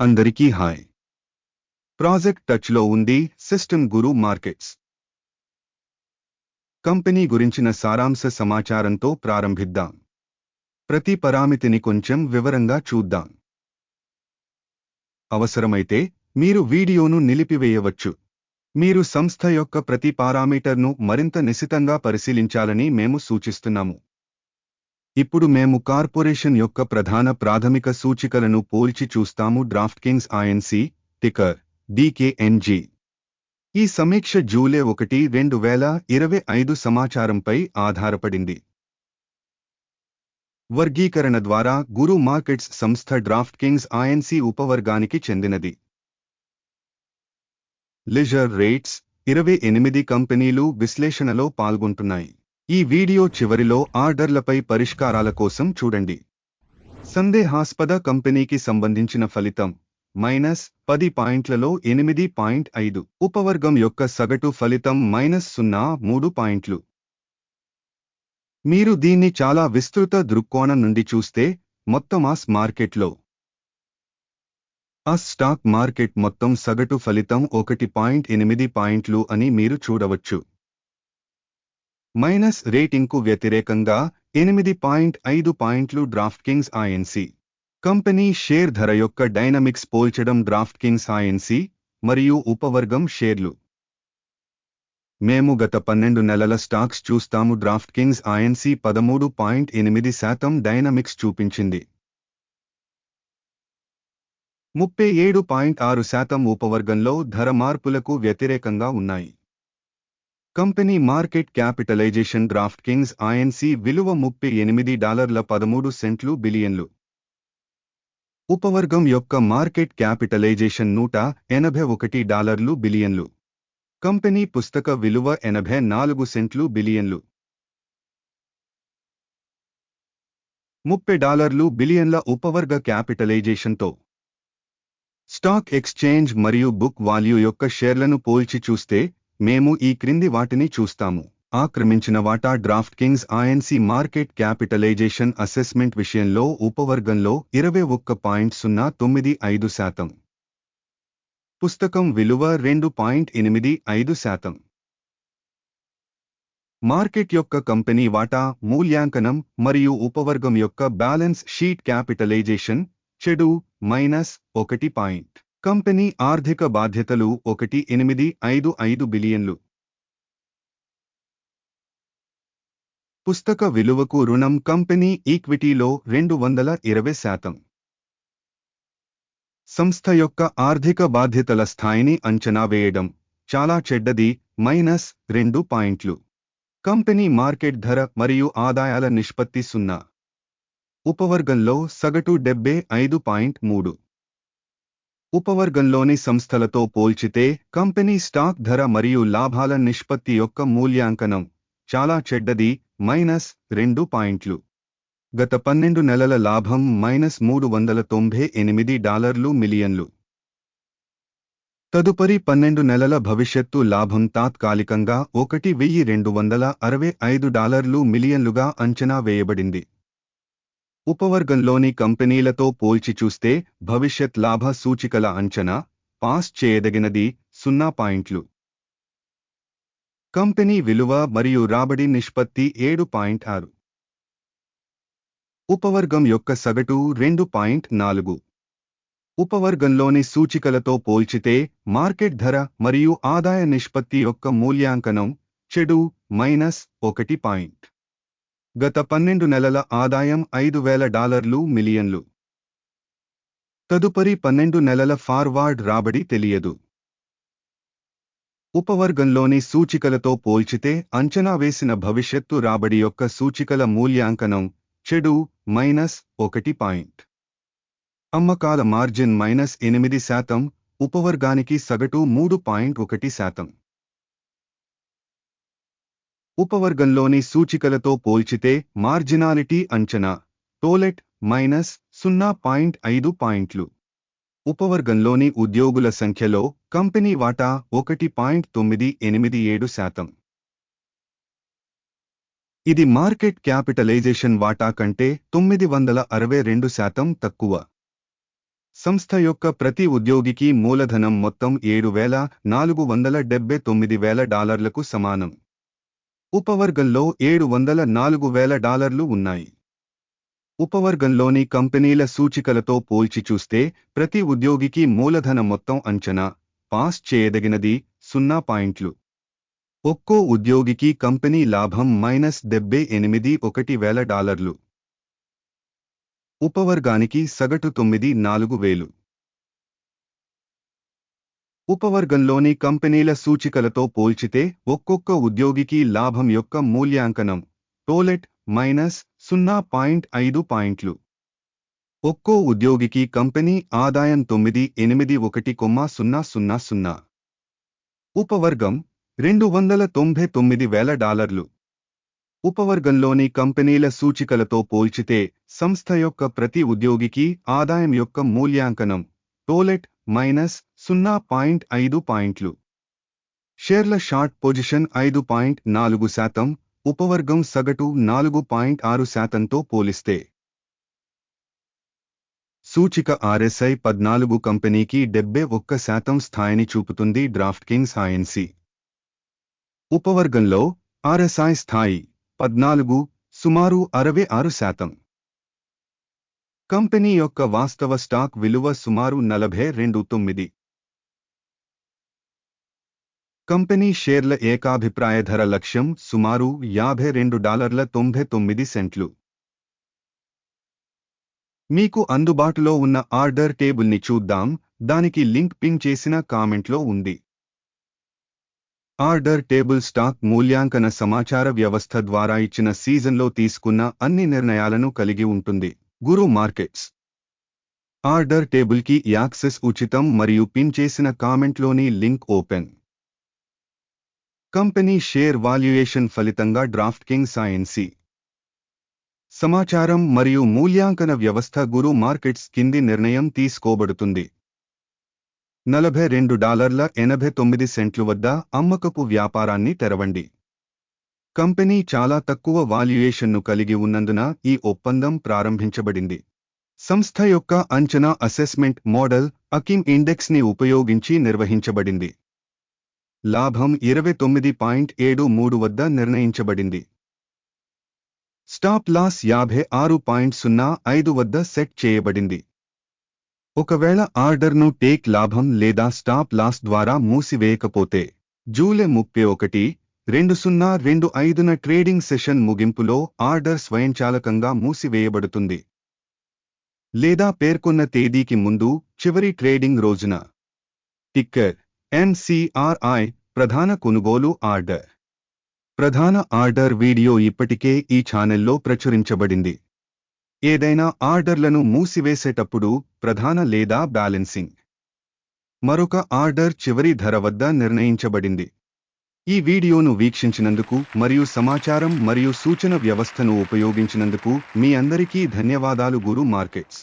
అందరికీ hi. Project టచ్లో ఉంది సిస్టమ్ గురు మార్కెట్స్. కంపెనీ గురించిన సారాంశ సమాచారంతో ప్రారంభిద్దాం. ప్రతి పరామితిని కొంచెం వివరంగా చూద్దాం. అవసరమైతే మీరు వీడియోను నిలిపివేయవచ్చు. మీరు సంస్థ యొక్క ప్రతి పారామీటర్ను మరింత నిశితంగా పరిశీలించాలని మేము సూచిస్తున్నాము. ఇప్పుడు మేము కార్పొరేషన్ యొక్క ప్రధాన ప్రాథమిక సూచికలను పోల్చి చూస్తాము. Draft Kings INC ticker DKNG ఈ సమీక్ష జూలై ఒకటి రెండు వేల ఇరవై ఐదు సమాచారంపై ఆధారపడింది. వర్గీకరణ ద్వారా గురు మార్కెట్స్ సంస్థ డ్రాఫ్ట్ కింగ్స్ ఐఎన్సి ఉపవర్గానికి చెందినది. లిజర్ రేట్స్ ఇరవై ఎనిమిది కంపెనీలు విశ్లేషణలో పాల్గొంటున్నాయి. ఈ వీడియో చివరిలో ఆర్డర్లపై పరిష్కారాల కోసం చూడండి. సందేహాస్పద కంపెనీకి సంబంధించిన ఫలితం మైనస్ పది పాయింట్లలో ఎనిమిది పాయింట్ ఐదు. ఉపవర్గం యొక్క సగటు ఫలితం మైనస్ సున్నా మూడు పాయింట్లు. మీరు దీన్ని చాలా విస్తృత దృక్కోణం నుండి చూస్తే మొత్తం ఆస్ మార్కెట్లో. అస్ స్టాక్ మార్కెట్ మొత్తం సగటు ఫలితం ఒకటి పాయింట్ ఎనిమిది పాయింట్లు అని మీరు చూడవచ్చు. మైనస్ రేటింగ్కు వ్యతిరేకంగా ఎనిమిది పాయింట్ ఐదు పాయింట్లు Draft Kings I N C company share ధర యొక్క డైనమిక్స్ పోల్చడం డ్రాఫ్ట్ కింగ్స్ ఐఎన్సి మరియు ఉపవర్గం షేర్లు. మేము గత పన్నెండు నెలల స్టాక్స్ చూస్తాము. డ్రాఫ్ట్ కింగ్స్ ఐఎన్సి పదమూడు పాయింట్ ఎనిమిది శాతం డైనమిక్స్ చూపించింది. ముప్పై ఏడు పాయింట్ ఆరు శాతం ఉపవర్గంలో ధర మార్పులకు వ్యతిరేకంగా ఉన్నాయి. Company market capitalisation DraftKings INC విలువ ముప్పై ఎనిమిది డాలర్ల పదమూడు సెంట్లు బిలియన్లు. ఉపవర్గం యొక్క మార్కెట్ క్యాపిటలైజేషన్ నూట ఎనభై ఒకటి డాలర్లు బిలియన్లు. కంపెనీ పుస్తక విలువ ఎనభై నాలుగు సెంట్లు బిలియన్లు. ముప్పై డాలర్లు బిలియన్ల ఉపవర్గ క్యాపిటలైజేషన్తో. స్టాక్ ఎక్స్చేంజ్ మరియు బుక్ వాల్యూ యొక్క షేర్లను పోల్చి చూస్తే మేము ఈ క్రింది వాటిని చూస్తాము. ఆక్రమించిన వాటా DraftKings INC market capitalisation assessment విషయంలో ఉపవర్గంలో ఇరవై ఒక్క పాయింట్ సున్నా తొమ్మిది ఐదు శాతం. పుస్తకం విలువ రెండు పాయింట్ ఎనిమిది ఐదు శాతం. మార్కెట్ యొక్క కంపెనీ వాటా మూల్యాంకనం మరియు ఉపవర్గం యొక్క బ్యాలెన్స్ షీట్ క్యాపిటలైజేషన్ చెడు మైనస్ ఒకటి పాయింట్. కంపెనీ ఆర్థిక బాధ్యతలు ఒకటి ఎనిమిది ఐదు ఐదు బిలియన్లు. పుస్తక విలువకు రుణం కంపెనీ ఈక్విటీలో రెండు వందల ఇరవై శాతం. సంస్థ యొక్క ఆర్థిక బాధ్యతల స్థాయిని అంచనా వేయడం చాలా చెడ్డది మైనస్ రెండు పాయింట్లు. కంపెనీ మార్కెట్ ధర మరియు ఆదాయాల నిష్పత్తి సున్నా. ఉపవర్గంలో సగటు డెబ్బై ఐదు పాయింట్ మూడు. ఉపవర్గంలోని సంస్థలతో పోల్చితే కంపెనీ స్టాక్ ధర మరియు లాభాల నిష్పత్తి యొక్క మూల్యాంకనం చాలా చెడ్డది మైనస్ రెండు పాయింట్లు. గత పన్నెండు నెలల లాభం మైనస్ మూడు వందల తొంభై ఎనిమిది డాలర్లు మిలియన్లు. తదుపరి పన్నెండు నెలల భవిష్యత్తు లాభం తాత్కాలికంగా ఒకటి వెయ్యి రెండు వందల అరవై ఐదు డాలర్లు మిలియన్లుగా అంచనా వేయబడింది. ఉపవర్గంలోని కంపెనీలతో పోల్చి చూస్తే భవిష్యత్ లాభ సూచికల అంచనా పాస్ చేయదగినది సున్నా పాయింట్లు. కంపెనీ విలువ మరియు రాబడి నిష్పత్తి ఏడు పాయింట్ ఆరు. ఉపవర్గం యొక్క సగటు రెండు పాయింట్ నాలుగు. ఉపవర్గంలోని సూచికలతో పోల్చితే మార్కెట్ ధర మరియు ఆదాయ నిష్పత్తి యొక్క మూల్యాంకనం చెడు మైనస్ ఒకటి పాయింట్. గత పన్నెండు నెలల ఆదాయం ఐదు వేల డాలర్లు మిలియన్లు. తదుపరి పన్నెండు నెలల ఫార్వార్డ్ రాబడి తెలియదు. ఉపవర్గంలోని సూచికలతో పోల్చితే అంచనా వేసిన భవిష్యత్తు రాబడి యొక్క సూచికల మూల్యాంకనం చెడు మైనస్ ఒకటి పాయింట్. అమ్మకాల మార్జిన్ మైనస్ ఎనిమిది శాతం ఉపవర్గానికి సగటు మూడు పాయింట్ ఒకటి శాతం. ఉపవర్గంలోని సూచికలతో పోల్చితే మార్జినాలిటీ అంచనా టోలెట్ మైనస్ సున్నా పాయింట్ ఐదు పాయింట్లు. ఉపవర్గంలోని ఉద్యోగుల సంఖ్యలో కంపెనీ వాటా ఒకటి పాయింట్ తొమ్మిది ఎనిమిది ఏడు శాతం. ఇది మార్కెట్ క్యాపిటలైజేషన్ వాటా కంటే తొమ్మిది వందల అరవై రెండు శాతం తక్కువ. సంస్థ యొక్క ప్రతి ఉద్యోగికి మూలధనం మొత్తం ఏడు వేల నాలుగు వందల డెబ్బై తొమ్మిది వేల డాలర్లకు సమానం. ఉపవర్గంలో ఏడు వందల నాలుగు వేల డాలర్లు ఉన్నాయి. ఉపవర్గంలోని కంపెనీల సూచికలతో పోల్చి చూస్తే ప్రతి ఉద్యోగికి మూలధన మొత్తం అంచనా పాస్ చేయదగినది సున్నా పాయింట్లు. ఒక్కో ఉద్యోగికి కంపెనీ లాభం మైనస్ డెబ్బై ఎనిమిది ఒకటి వేల డాలర్లు. ఉపవర్గానికి సగటు తొమ్మిది నాలుగు వేలు. ఉపవర్గంలోని కంపెనీల సూచికలతో పోల్చితే ఒక్కొక్క ఉద్యోగికి లాభం యొక్క మూల్యాంకనం టోలెట్ మైనస్ సున్నా పాయింట్ ఐదు పాయింట్లు. ఒక్కో ఉద్యోగికి కంపెనీ ఆదాయం తొమ్మిది ఎనిమిది ఒకటి కొమ్మ సున్నా సున్నా సున్నా. ఉపవర్గం రెండు వందల తొంభై తొమ్మిది వేల డాలర్లు. ఉపవర్గంలోని కంపెనీల సూచికలతో పోల్చితే సంస్థ యొక్క ప్రతి ఉద్యోగికి ఆదాయం యొక్క మూల్యాంకనం టోలెట్ మైనస్ సున్నా పాయింట్ ఐదు పాయింట్లు షేర్ల షార్ట్ పొజిషన్ ఐదు పాయింట్ నాలుగు శాతం ఉపవర్గం సగటు నాలుగు పాయింట్ ఆరు శాతంతో పోలిస్తే. సూచిక ఆర్ఎస్ఐ పద్నాలుగు కంపెనీకి డెబ్బై ఒక్క శాతం స్థాయిని చూపుతుంది Draft Kings I N C ఉపవర్గంలో RSI స్థాయి పద్నాలుగు సుమారు అరవై ఆరు శాతం. కంపెనీ యొక్క వాస్తవ స్టాక్ విలువ సుమారు నలభై రెండు తొమ్మిది. కంపెనీ షేర్ల ఏకాభిప్రాయ ధర లక్ష్యం సుమారు యాభై రెండు డాలర్ల తొంభై తొమ్మిది సెంట్లు. మీకు అందుబాటులో ఉన్న ఆర్డర్ టేబుల్ని చూద్దాం దానికి లింక్ పింగ్ చేసిన కామెంట్లో ఉంది. ఆర్డర్ టేబుల్ స్టాక్ మూల్యాంకన సమాచార వ్యవస్థ ద్వారా ఇచ్చిన సీజన్లో తీసుకున్న అన్ని నిర్ణయాలను కలిగి ఉంటుంది. గురు మార్కెట్స్ ఆర్డర్ టేబుల్కి యాక్సెస్ ఉచితం మరియు పిన్ చేసిన కామెంట్లోని link open company share valuation ఫలితంగా డ్రాఫ్ట్ కింగ్ సైన్సీ సమాచారం మరియు మూల్యాంకన వ్యవస్థ గురు మార్కెట్స్ కింది నిర్ణయం తీసుకోబడుతుంది. నలభై రెండు డాలర్ల ఎనభై తొమ్మిది సెంట్లు వద్ద అమ్మకపు వ్యాపారాన్ని తెరవండి. కంపెనీ చాలా తక్కువ వాల్యుయేషన్ను కలిగి ఉన్నందున ఈ ఒప్పందం ప్రారంభించబడింది. సంస్థ యొక్క అంచనా అసెస్మెంట్ మోడల్ అకిమ్ ఇండెక్స్ని ఉపయోగించి నిర్వహించబడింది. లాభం ఇరవై తొమ్మిది పాయింట్ ఏడు మూడు వద్ద నిర్ణయించబడింది. స్టాప్ లాస్ యాభై ఆరు పాయింట్ సున్నా ఐదు వద్ద సెట్ చేయబడింది. ఒకవేళ ఆర్డర్ను టేక్ లాభం లేదా స్టాప్ లాస్ ద్వారా మూసివేయకపోతే జూలై ముప్పై ఒకటి రెండు సున్నా రెండు ఐదున ట్రేడింగ్ సెషన్ ముగింపులో ఆర్డర్ స్వయంచాలకంగా మూసివేయబడుతుంది. లేదా పేర్కొన్న తేదీకి ముందు చివరి ట్రేడింగ్ రోజున. టిక్కర్ ఎన్సిఆర్ఐ ప్రధాన కొనుగోలు ఆర్డర్. ప్రధాన ఆర్డర్ వీడియో ఇప్పటికే ఈ ఛానెల్లో ప్రచురించబడింది. ఏదైనా ఆర్డర్లను మూసివేసేటప్పుడు ప్రధాన లేదా బ్యాలెన్సింగ్. మరొక ఆర్డర్ చివరి ధర వద్ద నిర్ణయించబడింది. ఈ వీడియోను వీక్షించినందుకు మరియు సమాచారం మరియు సూచన వ్యవస్థను ఉపయోగించినందుకు మీ అందరికీ ధన్యవాదాలు గురు మార్కెట్స్.